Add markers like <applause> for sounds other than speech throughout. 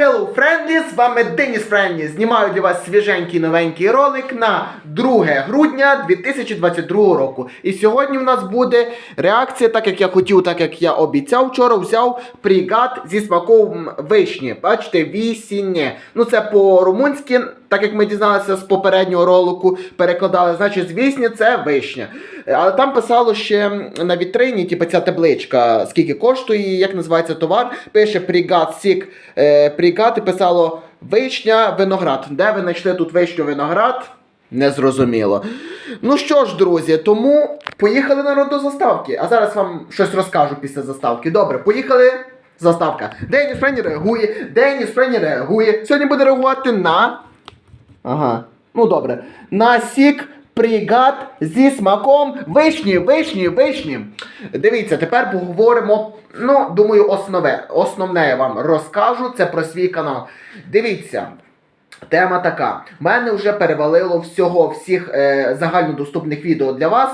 Hello Friendly, з вами Деніс Френдлі. Знімаю для вас свіженький новенький ролик на 2 грудня 2022 року. І сьогодні в нас буде реакція, так як я хотів, так як я обіцяв вчора, взяв пригад зі смаком вишні. Бачите, вісіння. Ну це по-румунськи, так як ми дізналися з попереднього ролику, перекладали, значить, з вісні це вишня. Але там писало ще на вітрині, типу ця табличка, скільки коштує, як називається товар. Пише Пригад Сік е, Пригад і писало вишня, виноград. Де ви знайшли тут вишню виноград? Незрозуміло. Ну що ж, друзі, тому поїхали народ до заставки. А зараз вам щось розкажу після заставки. Добре, поїхали. Заставка. Деніс Френі реагує, Деніс Френі реагує. Сьогодні буде реагувати на. Ага. Ну добре. На сік пригад зі смаком вишні, вишні, вишні. Дивіться, тепер поговоримо. Ну, думаю, основне, основне я вам розкажу це про свій канал. Дивіться. Тема така. У мене вже перевалило всього всіх е, загальнодоступних відео для вас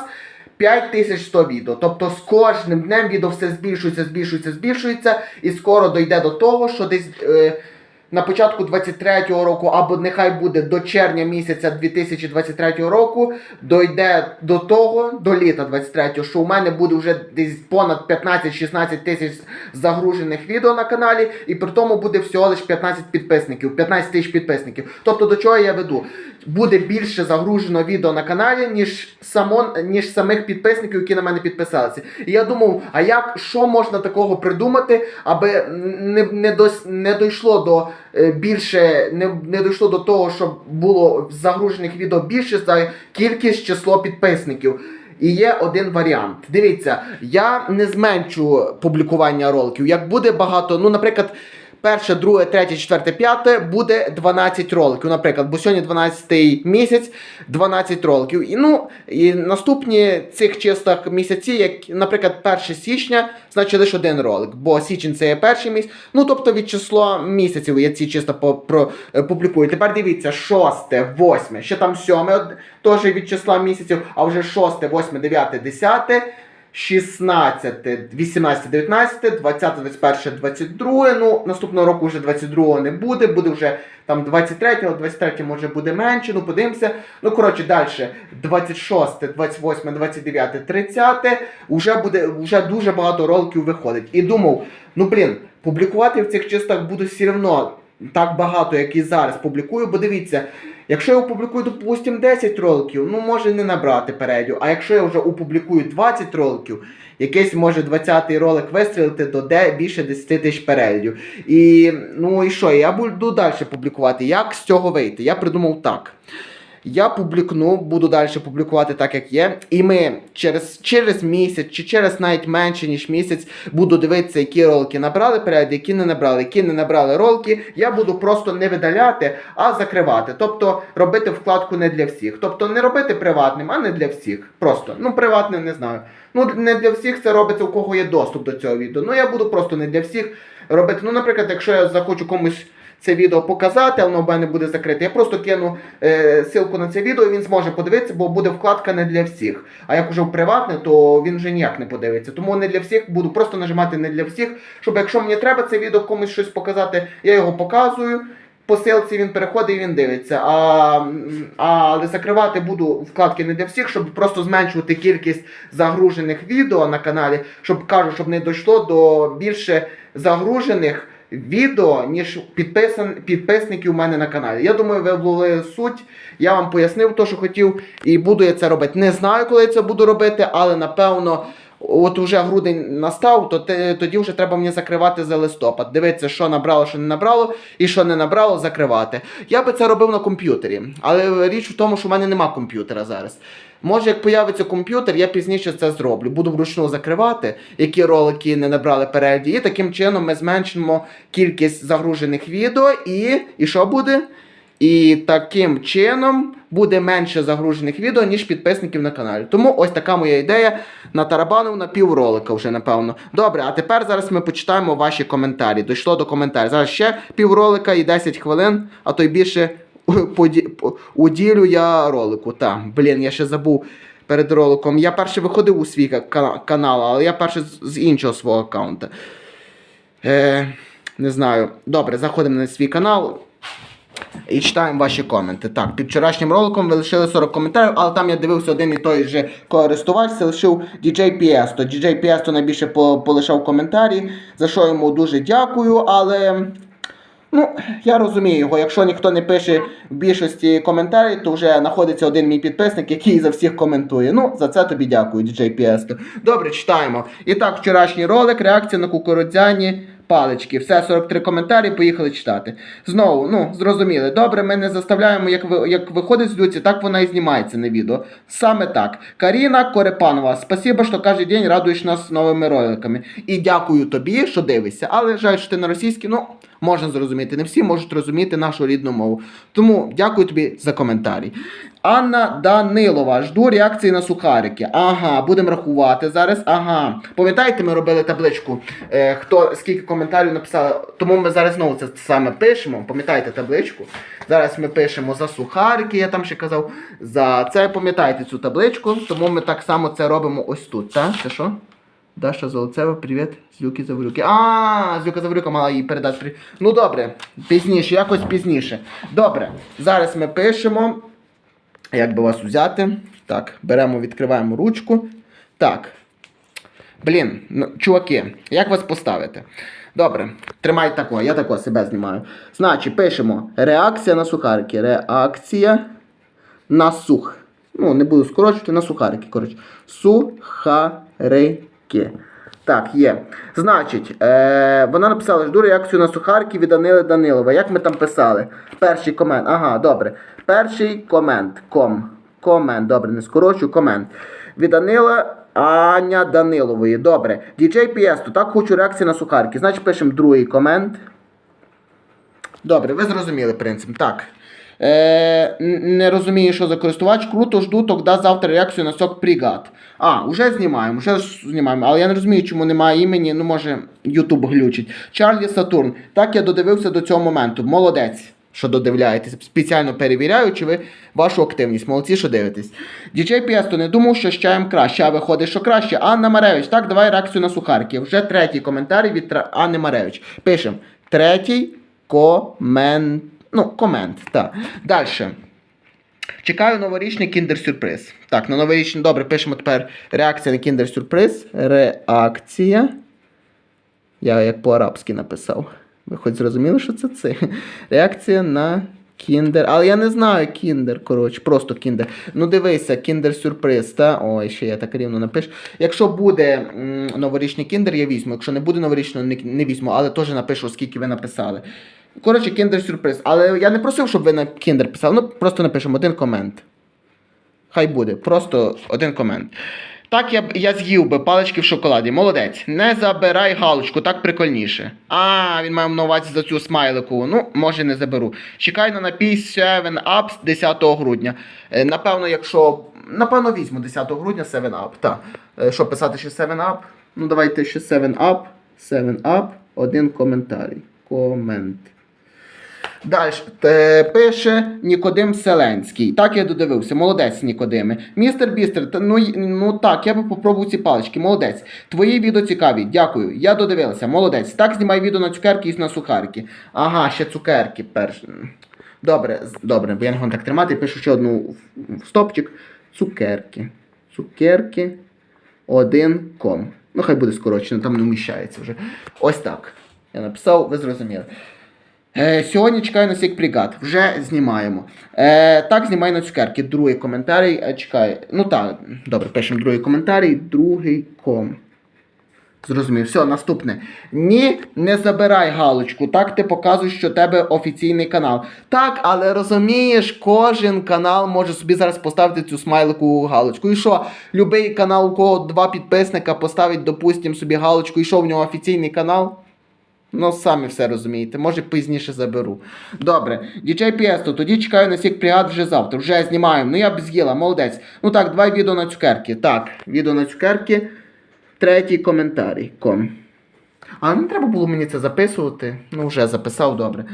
5100 відео. Тобто з кожним днем відео все збільшується, збільшується, збільшується, і скоро дойде до того, що десь. Е, на початку 23-го року, або нехай буде до червня місяця 2023 року, дойде до того, до літа 23-го, що у мене буде вже десь понад 15-16 тисяч загружених відео на каналі, і при тому буде всього лише 15 підписників, 15 тисяч підписників. Тобто до чого я веду? Буде більше загружено відео на каналі, ніж само, ніж самих підписників, які на мене підписалися. І я думав, а як що можна такого придумати, аби не, не, дос, не дійшло до більше, не, не дійшло до того, щоб було загружених відео більше за кількість число підписників. І є один варіант. Дивіться, я не зменшу публікування роликів. Як буде багато, ну, наприклад. Перше, друге, третє, четверте, п'яте буде 12 роликів. Наприклад, бо сьогодні 12 місяць, 12 роликів. І ну і наступні цих чистих місяці, як, наприклад, 1 січня, значить лише один ролик. Бо січень це є перший місяць. Ну тобто від числа місяців я ці чисто по, про, е. Тепер дивіться, 6, 8, ще там 7, теж від числа місяців, а вже 6, 8, 9, 10. 16, 18, 19, 20, 21, 22. Ну, наступного року вже 22 не буде, буде вже там 23, 23 може буде менше. Ну, подивимося. Ну, коротше, далі 26, 28, 29, 30. Уже буде вже дуже багато роликів виходить. І думав, ну блін, публікувати в цих чистах буду все одно так багато, як і зараз публікую, бо дивіться. Якщо я опублікую, допустим, 10 роликів, ну може не набрати передю. А якщо я вже опублікую 20 роликів, якийсь може 20-й ролик вистрілити до де більше 10 тисяч переглядів. І ну і що, я буду далі публікувати. Як з цього вийти? Я придумав так. Я публікну, буду далі публікувати так, як є. І ми через через місяць чи через навіть менше, ніж місяць, буду дивитися, які ролики набрали перегляди, які не набрали, які не набрали ролики. Я буду просто не видаляти, а закривати. Тобто робити вкладку не для всіх. Тобто не робити приватним, а не для всіх. Просто. Ну, приватним не знаю. Ну, не для всіх це робиться, у кого є доступ до цього відео. Ну, я буду просто не для всіх робити. Ну, наприклад, якщо я захочу комусь це відео показати, воно в мене буде закрите. Я просто кину е, ссылку на це відео, і він зможе подивитися, бо буде вкладка не для всіх. А як уже в приватне, то він вже ніяк не подивиться. Тому не для всіх буду просто нажимати не для всіх, щоб якщо мені треба це відео комусь щось показати, я його показую. По ссылці він переходить і він дивиться. А, але закривати буду вкладки не для всіх, щоб просто зменшувати кількість загружених відео на каналі, щоб кажу, щоб не дійшло до більше загружених відео, ніж підписників у мене на каналі. Я думаю, ви вловили суть. Я вам пояснив те, що хотів, і буду я це робити. Не знаю, коли я це буду робити, але напевно. От уже грудень настав, то те- тоді вже треба мені закривати за листопад. Дивитися, що набрало, що не набрало, і що не набрало, закривати. Я би це робив на комп'ютері, але річ в тому, що в мене нема комп'ютера зараз. Може, як появиться комп'ютер, я пізніше це зроблю. Буду вручну закривати, які ролики не набрали перегляді. І таким чином ми зменшимо кількість загружених відео. І, і що буде? І таким чином буде менше загружених відео, ніж підписників на каналі. Тому ось така моя ідея. Натарабанив на півролика вже, напевно. Добре, а тепер зараз ми почитаємо ваші коментарі. Дійшло до коментарів. Зараз ще півролика і 10 хвилин, а то й більше уділю я ролику. Так, блін, я ще забув перед роликом. Я перше виходив у свій канал, але я перше з- іншого свого аккаунта. Е, Не знаю. Добре, заходимо на свій канал. І читаємо ваші коменти. Так, під вчорашнім роликом ви лишили 40 коментарів, але там я дивився один і той же користувач, лишив DJ Piesto. DJ Piesto найбільше полишав коментарі, за що йому дуже дякую, але. Ну, я розумію його. Якщо ніхто не пише в більшості коментарів, то вже знаходиться один мій підписник, який за всіх коментує. Ну, за це тобі дякую, DJ Піесто. Добре, читаємо. І так, вчорашній ролик, реакція на кукурудзяні палички. Все, 43 коментарі, поїхали читати. Знову, ну, зрозуміли. Добре, ми не заставляємо, як, ви, як виходить з Люці, так вона і знімається на відео. Саме так. Каріна Корепанова, спасибо, що кожен день радуєш нас новими роликами. І дякую тобі, що дивишся. Але жаль, що ти на російській, ну, можна зрозуміти. Не всі можуть розуміти нашу рідну мову. Тому дякую тобі за коментарі. Анна Данилова, жду реакції на сухарики. Ага, будемо рахувати зараз. Ага. Пам'ятаєте, ми робили табличку, е, хто скільки коментарів написали. Тому ми зараз знову це саме пишемо. Пам'ятаєте табличку? Зараз ми пишемо за сухарики, я там ще казав. За це пам'ятаєте цю табличку, тому ми так само це робимо ось тут. Так? Це що? Даша Золоцева, привіт, з Люки Заврюки. А, з Люка Заврюка мала їй передати. Ну добре, пізніше, якось пізніше. Добре, зараз ми пишемо. Як би вас взяти? Так, беремо, відкриваємо ручку. Так. Блін, ну, чуваки, як вас поставити? Добре, тримайте тако, я тако себе знімаю. Значить, пишемо реакція на сухарики. Реакція на сух. Ну, не буду скорочувати на сухарики. Коротше. Сухарики. Так, є. Значить, е, вона написала жду реакцію на сухарики від Данили Данилова. Як ми там писали? Перший комент. Ага, добре. Перший комент. Ком. Комент. Добре, не скорочу, комент. Від Данила Аня Данилової. Добре. DJ Піесто, так хочу реакції на сухарики. Значить, пишемо другий комент. Добре, ви зрозуміли принцип. Так. Е, не розумію, що за користувач. Круто жду, тогда завтра реакцію на сок Пригад. А, вже знімаємо, вже знімаємо. Але я не розумію, чому немає імені. Ну, може, Ютуб глючить. Чарлі Сатурн. Так я додивився до цього моменту. Молодець. Що додивляєтесь, спеціально перевіряю, чи ви вашу активність. Молодці, що дивитесь. Діджей Піесто не думав, що з чаєм краще, а виходить, що краще. Анна Маревич, так, давай реакцію на сухарки. Вже третій коментарій від Анни Маревич. Пишемо. Третій комент. Ну, комент, так. Далі. Чекаю новорічний кіндер-сюрприз. Так, на новорічний, добре, пишемо тепер реакція на кіндер-сюрприз. Реакція. Я як по-арабськи написав. Ви хоч зрозуміли, що це це? Реакція на кіндер. Але я не знаю кіндер, коротше, просто кіндер. Ну дивися, кіндер-сюрприз, та? Ой, ще я так рівно напишу. Якщо буде м, новорічний кіндер, я візьму. Якщо не буде новорічного, не, не візьму, але теж напишу, скільки ви написали. Коротше, кіндер-сюрприз. Але я не просив, щоб ви на кіндер писали. Ну, просто напишемо один комент. Хай буде, просто один комент. Так я б я з'їв би палички в шоколаді. Молодець. Не забирай галочку, так прикольніше. А, він має на увазі за цю смайлику. Ну, може не заберу. Чекай на напій 7 Up 10 грудня. Е, Напевно, якщо. Напевно, візьму 10 грудня 7 Up. Так. Е, Що писати ще 7 Up? Ну, давайте ще 7 Up. 7 Up. Один коментарій. Комент. Далі е, пише Нікодим Селенський. Так я додивився. Молодець, Нікодиме. Містер Бістер, та, ну, ну так, я би попробував ці палички. Молодець. Твої відео цікаві. Дякую. Я додивилася. Молодець. Так, знімай відео на цукерки і на сухарики. Ага, ще цукерки перш. Добре, добре, бо я не можу так тримати. Пишу ще одну стопчик. Цукерки. Цукерки. Один ком. Ну, хай буде скорочено, там не вміщається вже. Ось так. Я написав, ви зрозуміли. Е, сьогодні чекаю на сік бригад. Вже знімаємо. Е, так, знімай на цукерки. Другий коментарій. Е. Ну так, добре, пишемо другий коментарій. Другий ком. Зрозумів. Все, наступне. Ні, не забирай галочку. Так ти показуєш, що у тебе офіційний канал. Так, але розумієш, кожен канал може собі зараз поставити цю смайлику галочку. І що, любий канал, у кого два підписника поставить, допустимо, собі галочку, і що в нього офіційний канал? Ну, самі все розумієте, може пізніше заберу. Добре, діджей Піесто, тоді чекаю на сік бригад вже завтра. Вже знімаємо. Ну я б з'їла, молодець. Ну так, давай відео на цукерки. Так, відео на цукерки. Третій коментарій. Ком. А не треба було мені це записувати. Ну, вже записав добре.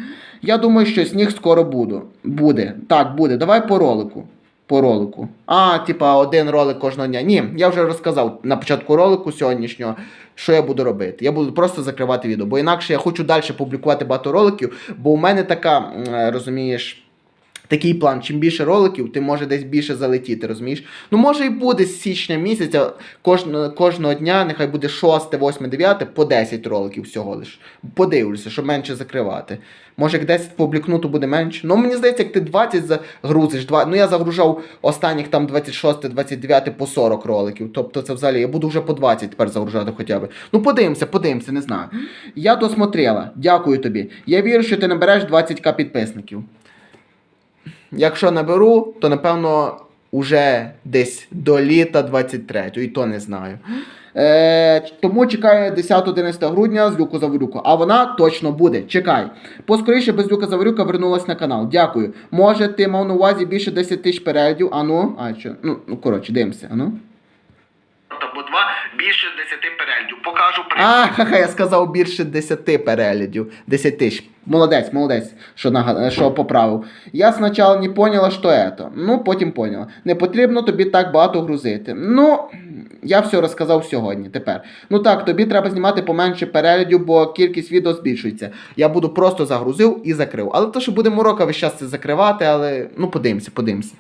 Я думаю, що сніг скоро буду. буде. Так, буде. Давай по ролику. По ролику. А, типа, один ролик кожного дня. Ні, я вже розказав на початку ролику сьогоднішнього, що я буду робити. Я буду просто закривати відео, бо інакше я хочу далі публікувати багато роликів, бо у мене така, розумієш. Такий план, чим більше роликів, ти може десь більше залетіти, розумієш? Ну, може і буде з січня місяця, кожного, кожного дня, нехай буде 6, 8, 9, по 10 роликів всього лиш. Подивлюся, щоб менше закривати. Може, як 10 публікну, то буде менше. Ну, мені здається, як ти 20 загрузиш, 2, ну я загружав останніх там 26, 29 по 40 роликів. Тобто це взагалі, я буду вже по 20 тепер загружати хоча б. Ну, подивимося, подивимося, не знаю. Я досмотрела. Дякую тобі. Я вірю, що ти набереш 20к підписників. Якщо наберу, то напевно уже десь до літа 23-го, і то не знаю. Е, тому чекаю 10-11 грудня з Люку Заворюку. А вона точно буде. Чекай. Поскоріше без Люка Заворюка вернулась на канал. Дякую. Може, ти мав на увазі більше 10 тисяч переглядів? Ану, а що? Ну, ну коротше, дивимося, ану. Або два більше 10 переглядів. Покажу А, ха-ха, я сказав більше 10 переглядів. 10 тисяч. Молодець, молодець, що, нага... що поправив. Я спочатку не поняла, що це. Ну, потім поняла. Не потрібно тобі так багато грузити. Ну, я все розказав сьогодні. Тепер. Ну так, тобі треба знімати поменше переглядів, бо кількість відео збільшується. Я буду просто загрузив і закрив. Але то, що буде морока весь час це закривати, але ну подивимося, подивимося.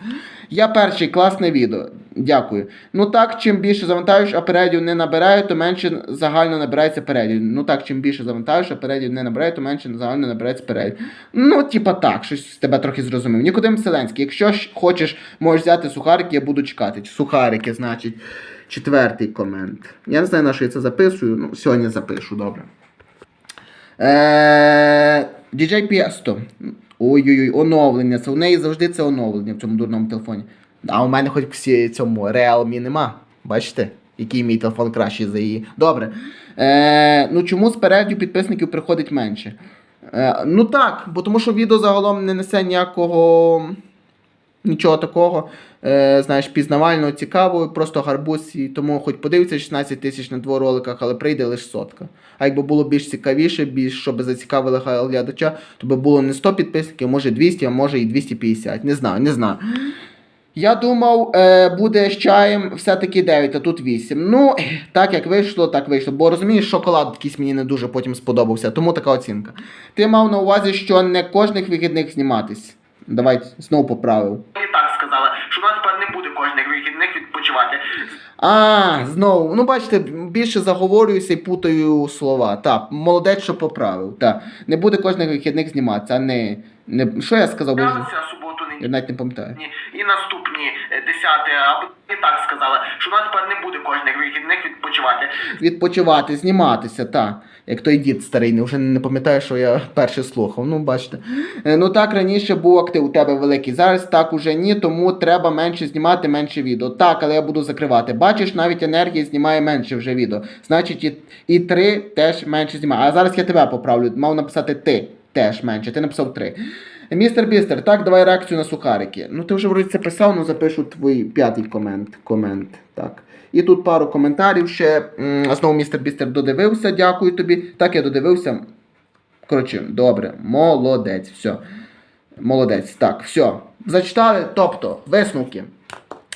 Я перший класне відео. Дякую. Ну так, чим більше завантажуєш, а переглядів не набираю, то менше загально набирається переглядів. Ну так, чим більше завантажуєш, а переглядів не набираю, то менше загально набирається переглядів. Ну, типа так, щось тебе трохи зрозумів. Нікодим Вселенський, якщо хочеш, можеш взяти сухарики, я буду чекати. Сухарики, значить. Четвертий комент. Я не знаю, на що я це записую. Ну, сьогодні запишу, добре. Е, DJ Piesto. Ой-ой-ой, оновлення. Це у неї завжди це оновлення в цьому дурному телефоні. А у мене хоч всі цьому Realme нема. Бачите? Який мій телефон кращий за її. Добре. Е, ну чому з підписників приходить менше? Е, ну так, бо тому що відео загалом не несе ніякого. Нічого такого, е, знаєш, пізнавального, цікавого, просто гарбуз, і тому хоч подивиться 16 тисяч на двох роликах, але прийде лише сотка. А якби було більш цікавіше, більш щоб зацікавили глядача, то би було не 100 підписників, може 200, а може і 250. Не знаю, не знаю. Я думав, е, буде з чаєм все-таки 9, а тут 8. Ну, так як вийшло, так вийшло. Бо розумієш, шоколад якийсь мені не дуже потім сподобався, тому така оцінка. Ти мав на увазі, що не кожних вихідних зніматись. Давай знову поправив. І так сказала, що у нас тепер не буде кожних вихідних відпочивати. А, знову. Ну, бачите, більше заговорююся і путаю слова. Так, молодець, що поправив. Так. Не буде кожних вихідних зніматися, а не. не... Що я сказав? Боже? Я навіть не пам'ятаю. і наступні е, десяте, або і так сказала, що у нас тепер не буде кожних вихідних відпочивати. Відпочивати, зніматися, та. Як той дід старий, не- вже не пам'ятаю, що я перше слухав. Ну, бачите. Е, Ну так раніше був актив у тебе великий. Зараз так уже ні, тому треба менше знімати, менше відео. Так, але я буду закривати. Бачиш, навіть енергії знімає менше вже відео. Значить, і, і три теж менше знімає. А зараз я тебе поправлю. Мав написати ти теж менше. Ти написав три. Містер Бістер, так, давай реакцію на сухарики. Ну ти вже вроді це писав, ну запишу твій п'ятий комент. комент. Так. І тут пару коментарів ще. Знову містер Бістер додивився, дякую тобі. Так, я додивився. Коротше, добре, молодець, все. Молодець. Так, все. Зачитали, тобто, висновки.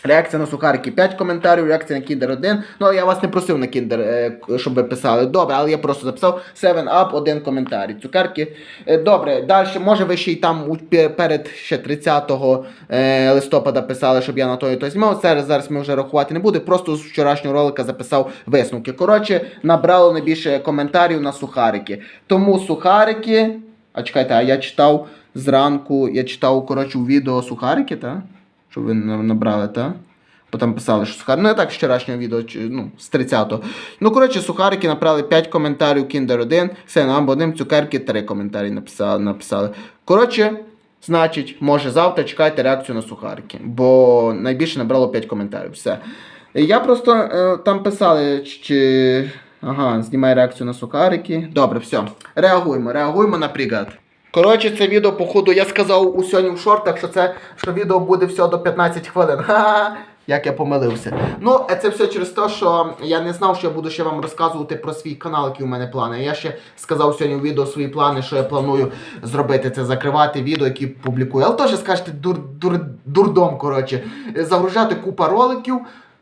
Реакція на сухарики 5 коментарів, реакція на Kinder 1. Ну, я вас не просив на Kinder, е, щоб ви писали. Добре, але я просто записав 7 up, один коментарій. Цукерки. Е, Добре, далі, може ви ще й там перед ще 30 е, листопада писали, щоб я на той то знімав. Зараз, зараз ми вже рахувати не буде. Просто з вчорашнього ролика записав висновки. Коротше, набрало найбільше коментарів на сухарики. Тому сухарики. А чекайте, а я читав зранку, я читав, коротше, у відео сухарики, так? Щоб ви набрали, так? Бо там писали, що сухарики. Ну, я так з вчорашнього відео, ну, з 30-го. Ну, коротше, сухарики набрали 5 коментарів, Kinder 1, все, нам одним цукерки 3 коментарі написали. написали. Коротше, значить, може завтра чекайте реакцію на сухарики, бо найбільше набрало 5 коментарів. Все. Я просто е, там писали, чи. Ага, знімай реакцію на сухарики. Добре, все. Реагуємо, реагуємо на пригад. Коротше, це відео, походу, я сказав у сьогодні в шортах, що це що відео буде всього до 15 хвилин. Ха-ха. як я помилився. Ну, е, це все через те, що я не знав, що я буду ще вам розказувати про свій канал, які у мене плани. Я ще сказав сьогодні у відео свої плани, що я планую зробити це, закривати відео, які публікую. Але теж скажете, дур, дур, дурдом, коротше, загружати купа роликів.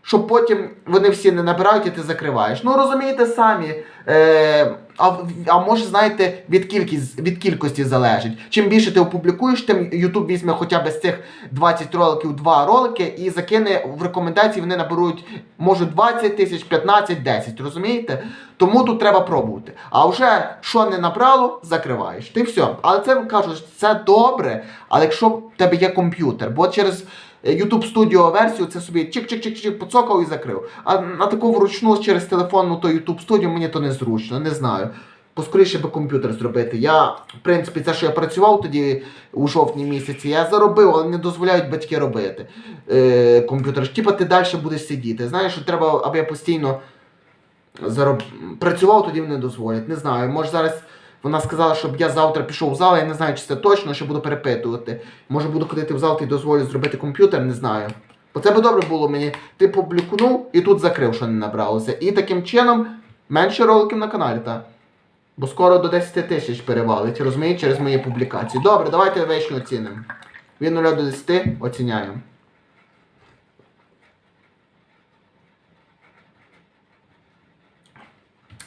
Щоб потім вони всі не набирають і ти закриваєш. Ну розумієте самі. Е, а, а може, знаєте, від, кількість, від кількості залежить. Чим більше ти опублікуєш, тим YouTube візьме хоча б з цих 20 роликів два ролики і закине в рекомендації, вони наберуть, можуть 20 тисяч, 15, 10, розумієте? Тому тут треба пробувати. А вже що не набрало, закриваєш. Ти все. Але це кажуть, це добре, але якщо в тебе є комп'ютер, бо через. Е, YouTube Studio версію це собі чик-чик-чик-чик поцокав і закрив. А на таку вручну через телефон, ну то YouTube Studio мені то незручно, не знаю. Поскоріше би комп'ютер зробити. Я, в принципі, це, що я працював тоді у жовтні місяці, я заробив, але не дозволяють батьки робити. Е, комп'ютер. Типа ти далі будеш сидіти. Знаєш, що треба, аби я постійно зароб... працював, тоді вони дозволять. Не знаю. Може зараз вона сказала, щоб я завтра пішов в зал, я не знаю, чи це точно, що буду перепитувати. Може буду ходити в зал і дозволю зробити комп'ютер, не знаю. Бо це би добре було мені. Ти публікнув і тут закрив, що не набралося. І таким чином менше роликів на каналі, так. Бо скоро до 10 тисяч перевалить, розумієте, через мої публікації. Добре, давайте вишню оцінимо. Від 0 до 10 оціняємо.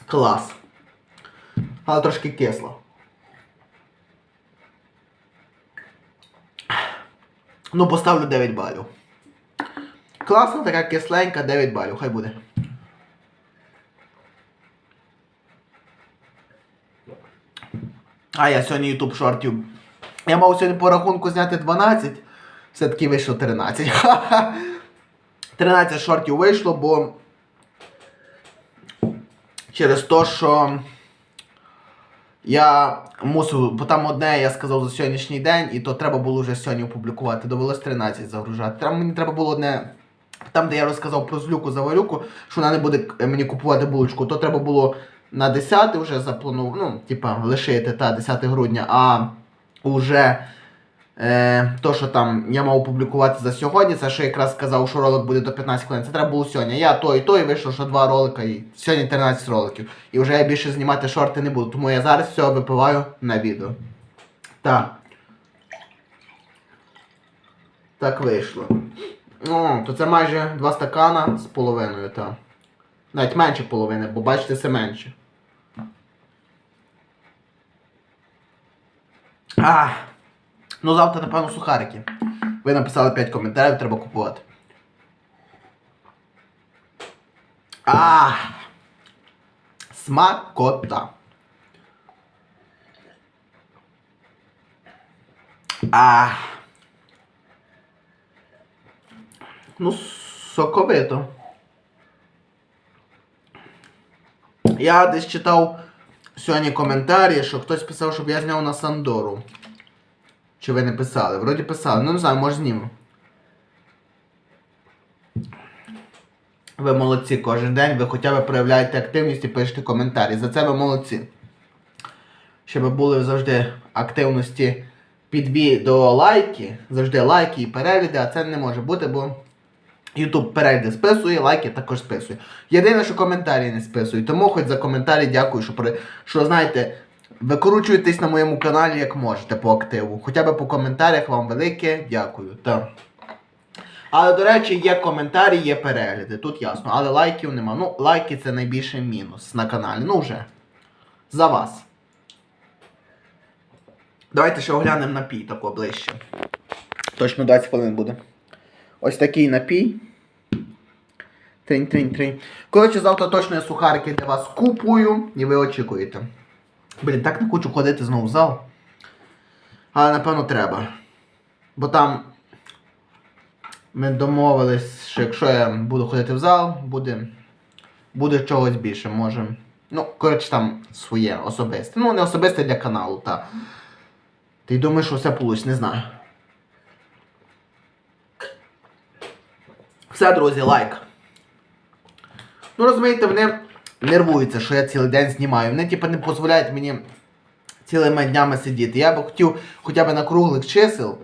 Клас. Але трошки кисло. Ну, поставлю 9 балів. Класна така кисленька, 9 балів, хай буде. А я сьогодні YouTube шортів. Я мав сьогодні по рахунку зняти 12, все-таки вийшло 13. Ха-ха. 13 шортів вийшло, бо через те, що я мусив, бо там одне я сказав за сьогоднішній день, і то треба було вже сьогодні опублікувати. Довелось 13 загружати. Там мені треба було одне. Там, де я розказав про злюку заварюку, що вона не буде е, мені купувати булочку, то треба було на 10 вже запланував, ну, типа, лишити та 10 грудня, а уже е, то, що там я мав опублікувати за сьогодні, це що якраз сказав, що ролик буде до 15 хвилин. Це треба було сьогодні. Я то і то, і вийшло, що два ролика, і сьогодні 13 роликів. І вже я більше знімати шорти не буду, тому я зараз все випиваю на відео. Так. Так вийшло. О, то це майже два стакана з половиною, так. Навіть менше половини, бо бачите, це менше. А, ну завтра, напевно, сухарики. Ви написали 5 коментарів, треба купувати. А, смакота. А. Ну, соковито. Я десь читав сьогодні коментарі, що хтось писав, щоб я зняв на Сандору. Чи ви не писали? Вроді писали. Ну не знаю, може зніму. Ви молодці кожен день, ви хоча б проявляєте активність і пишете коментарі. За це ви молодці. Щоб були завжди активності під відео лайки, завжди лайки і перегляди, а це не може бути, бо YouTube перегляди списує, лайки також списує. Єдине, що коментарі не списує. Тому хоч за коментарі дякую, що, що знаєте, викручуєтесь на моєму каналі як можете по активу. Хоча б по коментарях вам велике дякую. Так. Але, до речі, є коментарі, є перегляди. Тут ясно. Але лайків нема. Ну, лайки це найбільший мінус на каналі. Ну вже. За вас. Давайте ще оглянемо напій тако ближче. Точно 20 хвилин буде. Ось такий напій. Тринь-тринь-тринь. Коротше, завтра точно я сухарики для вас купую і ви очікуєте. Блін, так не хочу ходити знову в зал. Але напевно треба. Бо там ми домовились, що якщо я буду ходити в зал, буде, буде чогось більше, може. Ну, коротше, там своє особисте. Ну, не особисте для каналу, так. Ти думаєш, що все вийде, не знаю. Все, друзі, лайк. Ну, розумієте, вони нервуються, що я цілий день знімаю. Вони, типу, не дозволяють мені цілими днями сидіти. Я б хотів хоча б на круглих чисел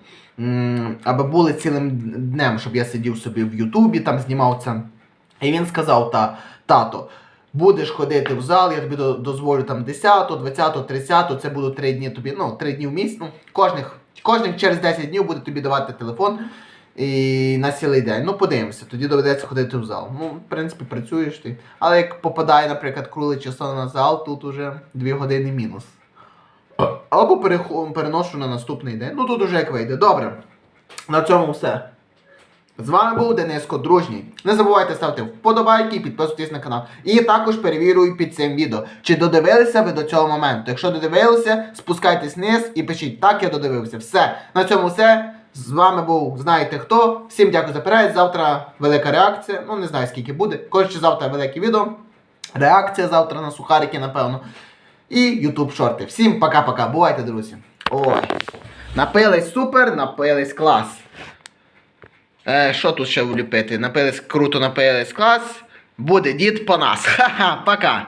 аби були цілим днем, щоб я сидів собі в Ютубі, там знімав. І він сказав: та, тато, будеш ходити в зал, я тобі дозволю там 10, 20, 30, це будуть 3 дні тобі, ну, 3 дні в місяць. Ну, кожних, кожних через 10 днів буде тобі давати телефон. І на цілий день. Ну, подивимося, тоді доведеться ходити в зал. Ну, в принципі, працюєш ти. Але як попадає, наприклад, круличе сон на зал, тут уже 2 години мінус. Або переношу на наступний день. Ну тут уже як вийде. Добре. На цьому все. З вами був Дениско Дружній. Не забувайте ставити вподобайки і підписуйтесь на канал. І також перевірюю під цим відео, чи додивилися ви до цього моменту. Якщо додивилися, спускайтесь вниз і пишіть, так я додивився. Все. На цьому все. З вами був знаєте хто. Всім дякую за перегляд. Завтра велика реакція. Ну не знаю скільки буде. Коротше, завтра велике відео. Реакція завтра на сухарики, напевно. І YouTube шорти. Всім пока-пока. Бувайте, друзі. Ой. Напились супер, напились клас. Е, що тут ще вліпити? Напились круто, напились клас. Буде дід по нас. <laughs> Ха-ха, пока.